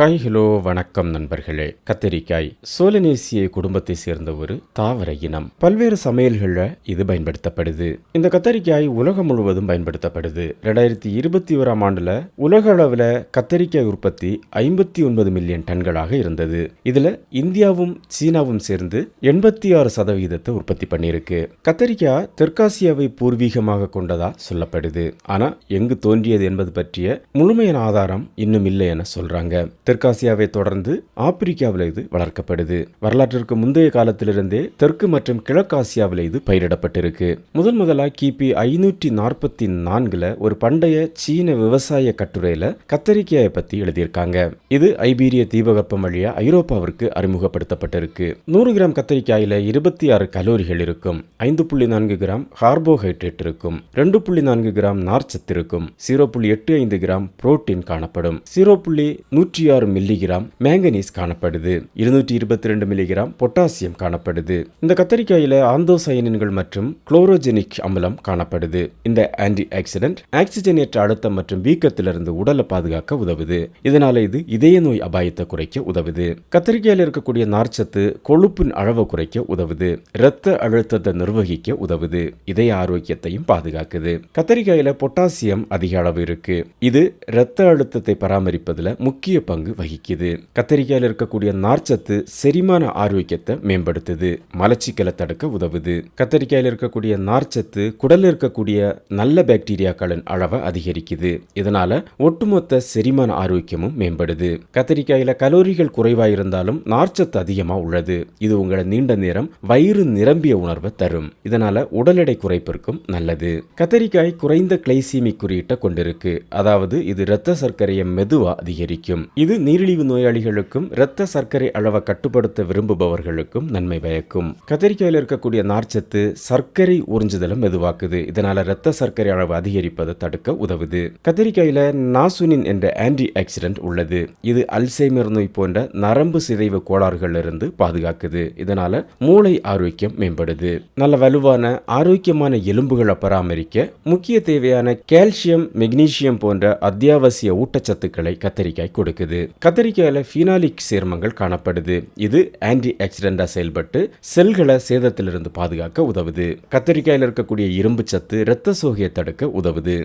Hi hello வணக்கம் நண்பர்களே. கத்தரிக்காய் சோலனேசிய குடும்பத்தை சேர்ந்த ஒரு தாவர இனம். பல்வேறு சமையல்களில் இது பயன்படுத்தப்படுது. இந்த கத்தரிக்காய் உலகம் முழுவதும் பயன்படுத்தப்படுது. ரெண்டாயிரத்தி இருபத்தி ஓராம் ஆண்டுல உலக அளவில் கத்தரிக்காய் உற்பத்தி ஐம்பத்தி ஒன்பது மில்லியன் டன்களாக இருந்தது. இதுல இந்தியாவும் சீனாவும் சேர்ந்து எண்பத்தி ஆறு சதவீதத்தை உற்பத்தி பண்ணியிருக்கு. கத்தரிக்காய் தெற்காசியாவை பூர்வீகமாக கொண்டதா சொல்லப்படுது. ஆனா எங்கு தோன்றியது என்பது பற்றிய முழுமையான ஆதாரம் இன்னும் இல்லை என சொல்றாங்க. தெற்காசியாவை தொடர்ந்து ஆப்பிரிக்காவில் இது வளர்க்கப்படுது. வரலாற்றிற்கு முந்தைய காலத்திலிருந்தே தெற்கு மற்றும் கிழக்காசியாவில் இது பயிரிடப்பட்டிருக்கு. முதன் முதலாக கிபி ஐநூற்றி நாற்பத்தி நான்குல ஒரு பண்டைய சீன விவசாய கட்டுரையில கத்தரிக்காயை பத்தி எழுதியிருக்காங்க. இது ஐபீரிய தீபகற்பம் வழியா ஐரோப்பாவிற்கு அறிமுகப்படுத்தப்பட்டிருக்கு. நூறு கிராம் கத்தரிக்காயில இருபத்தி ஆறு கலோரிகள் இருக்கும். ஐந்து புள்ளி நான்கு கிராம் கார்போஹைட்ரேட் இருக்கும். ரெண்டு புள்ளி நான்கு கிராம் நார்ச்சத்து இருக்கும். ஜீரோ புள்ளி எட்டு ஐந்து கிராம் புரோட்டீன் காணப்படும். ஜீரோ புள்ளி நூற்றி ஆறு மில்லிகிராம் மேங்கனீஸ் காணப்படுது. இருநூற்றி இருபத்தி ரெண்டு மில்லிகிராம் பொட்டாசியம் காணப்படுது. இந்த கத்தரிக்காயில ஆந்தோசயனின்கள் மற்றும் குளோரோஜெனிக் அமிலம் காணப்படுது. இந்த ஆன்டி ஆக்சிடென்ட் ஆக்சிஜனேற்ற அழுத்தம் மற்றும் வீக்கத்திலிருந்து உடலை பாதுகாக்க உதவுது. இதனால இது இதய நோய் அபாயத்தை குறைக்க உதவுது. கத்தரிக்காயில இருக்கக்கூடிய நார்ச்சத்து கொழுப்பின் அளவை குறைக்க உதவுது. இரத்த அழுத்தத்தை நிர்வகிக்க உதவுது. இதய ஆரோக்கியத்தையும் பாதுகாக்குது. கத்தரிக்காயில பொட்டாசியம் அதிக அளவு இருக்கு. இது இரத்த அழுத்தத்தை பராமரிப்பதில் முக்கிய பங்கு வகிக்குது. கத்தரிக்காயில இருக்கக்கூடிய நார்ச்சத்து செரிமான ஆரோக்கியத்தை மேம்படுத்துது. மலச்சிக்கலை தடுக்க உதவுது. கத்தரிக்காயில இருக்கக்கூடிய நார்ச்சத்து குடல் இருக்கக்கூடிய நல்ல பாக்டீரியாக்களின் அளவை அதிகரிக்குது. இதனால ஒட்டுமொத்த செரிமான ஆரோக்கியமும் மேம்படுது. கத்தரிக்காயில கலோரிகள் குறைவா இருந்தாலும் நார்ச்சத்து அதிகமா உள்ளது. இது உங்களை நீண்ட நேரம் வயிறு நிரம்பிய உணர்வை தரும். இதனால உடல் எடை குறைப்பிற்கும் நல்லது. கத்தரிக்காய் குறைந்த கிளைசீமிக் குறியீட்டை கொண்டிருக்கு. அதாவது இது இரத்த சர்க்கரையை மெதுவா அதிகரிக்கும். இது இது நீரிழிவு நோயாளிகளுக்கும் இரத்த சர்க்கரை அளவை கட்டுப்படுத்த விரும்புபவர்களுக்கும் நன்மை பயக்கும். கத்திரிக்காயில் இருக்கக்கூடிய நார்ச்சத்து சர்க்கரை உறிஞ்சுதலை மெதுவாக்குது. இதனால இரத்த சர்க்கரை அளவு அதிகரிப்பதை தடுக்க உதவுது. கத்திரிக்காயில நாசுனின் என்ற ஆன்டி ஆக்சிடென்ட் உள்ளது. இது அல்சைமர் நோய் போன்ற நரம்பு சிதைவு கோளாறுகளிலிருந்து பாதுகாக்குது. இதனால மூளை ஆரோக்கியம் மேம்படுது. நல்ல வலுவான ஆரோக்கியமான எலும்புகளை பராமரிக்க முக்கிய தேவையான கால்சியம் மெக்னீசியம் போன்ற அத்தியாவசிய ஊட்டச்சத்துக்களை கத்தரிக்காய் கொடுக்குது. கத்திரிக்காயில ஃபீனாலிக் சேர்மங்கள் காணப்படுது. இது ஆன்டி ஆக்சிடென்டா செயல்பட்டு செல்களை சேதத்திலிருந்து பாதுகாக்க உதவுது. கத்தரிக்காயில இருக்கக்கூடிய இரும்பு சத்து இரத்த சோகையை தடுக்க உதவுது.